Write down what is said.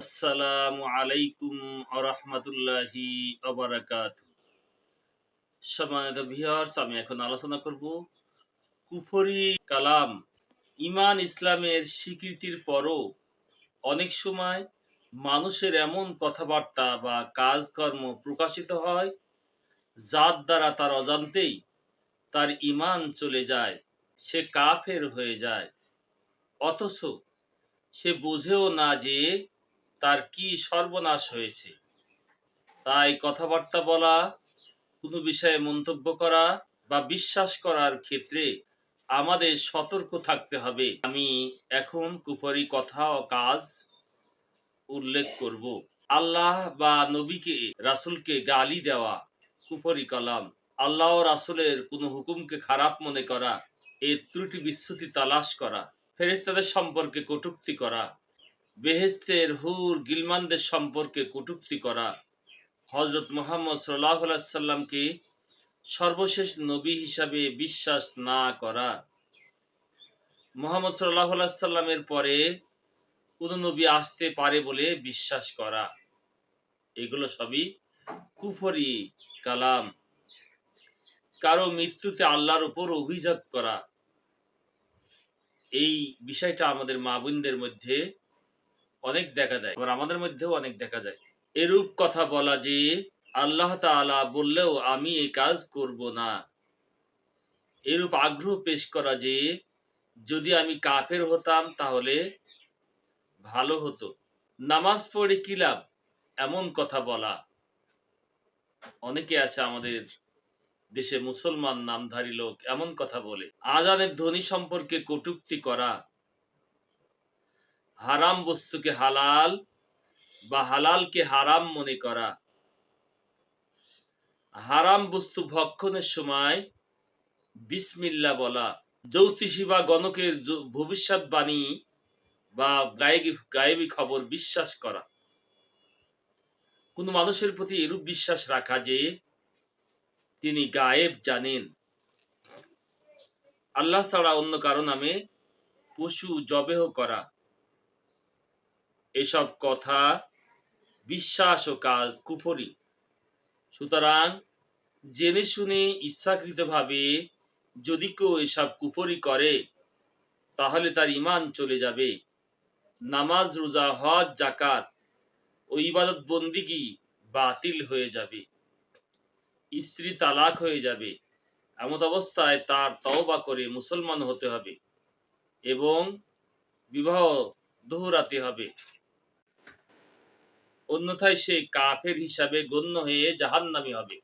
আসসালামু আলাইকুম অবরাকাত সম্মানিত আমি এখন আলোচনা করব কুফরি কালাম। ইমান ইসলামের স্বীকৃতির পরও অনেক সময় মানুষের এমন কথাবার্তা বা কাজকর্ম প্রকাশিত হয়, যার দ্বারা তার অজান্তেই তার ইমান চলে যায়, সে কাফের হয়ে যায়। অথচ সে বুঝেও না যে তার কি সর্বনাশ হয়েছে? তাই কথাবার্তা বলা, কোনো বিষয়ে মন্তব্য করা বা বিশ্বাস করার ক্ষেত্রে আমাদের সতর্ক থাকতে হবে। আমি এখন কুফরি কথা ও কাজ উল্লেখ করব। আল্লাহ বা নবীকে, রাসূলকে গালি দেওয়া কুফরি কালাম। আল্লাহ ও রাসূলের কোনো হুকুমকে খারাপ মনে করা, এর ত্রুটি বিচ্যুতি তালাশ করা, ফেরেশতাদের সম্পর্কে কটুক্তি করা বেহেস্তের হুর গিলমানদের সম্পর্কে কটূক্তি করা। হজরত মোহাম্মদ সাল্লাহ সাল্লামকে সর্বশেষ নবী হিসাবে বিশ্বাস না করা। মোহাম্মদ সাল্লাহ সাল্লামের পরে কোন নবী আসতে পারে বলে বিশ্বাস করা। এগুলো সবই কুফরি কালাম। কারও মৃত্যুতে আল্লাহর উপর অভিযোগ করা। এই বিষয়টা আমাদের মা বোনদের মধ্যে অনেক দেখা যায় আবার আমাদের মধ্যেও অনেক দেখা যায়। এরূপ কথা বলা যে, আল্লাহ তাআলা বললেও আমি এই কাজ করব না। এরূপ আগ্রহ পেশ করা যে, যদি আমি কাফের হতাম তাহলে ভালো হতো। নামাজ পড়ে কি লাভ? এমন কথা বলা। অনেকে আছে আমাদের দেশে মুসলমান নামধারী লোক, এমন কথা বলে, আজানের ধ্বনি সম্পর্কে কটুক্তি করা। হারাম বস্তুকে হালাল বা হালালকে হারাম মনে করা। হারাম বস্তু ভক্ষণের সময় বিসমিল্লা বলা, জ্যোতিষী বা গণকের ভবিষ্যৎবাণী বা গায়েবী গায়েবী খবর বিশ্বাস করা। কোন মানুষের প্রতি এরূপ বিশ্বাস রাখা যে তিনি গায়েব জানেন। আল্লাহ ছাড়া অন্য কারও নামে পশু জবেহ করা। এসব কথা বিশ্বাস ও কাজ কুফরি। সুতরাং জেনে শুনে ইচ্ছাকৃতভাবে যদি কেউ এসব কুফরি করে, তাহলে তার ইমান চলে যাবে। নামাজ, রোজা, হজ জাকাত ও ইবাদত বন্দিগি বাতিল হয়ে যাবে। স্ত্রী তালাক হয়ে যাবে। এমত অবস্থায় তার তওবা করে মুসলমান হতে হবে এবং বিবাহ দোহরাতে হবে। অন্যথায় সে কাফের হিসাবে গণ্য হয়ে জাহান্নামী হবে।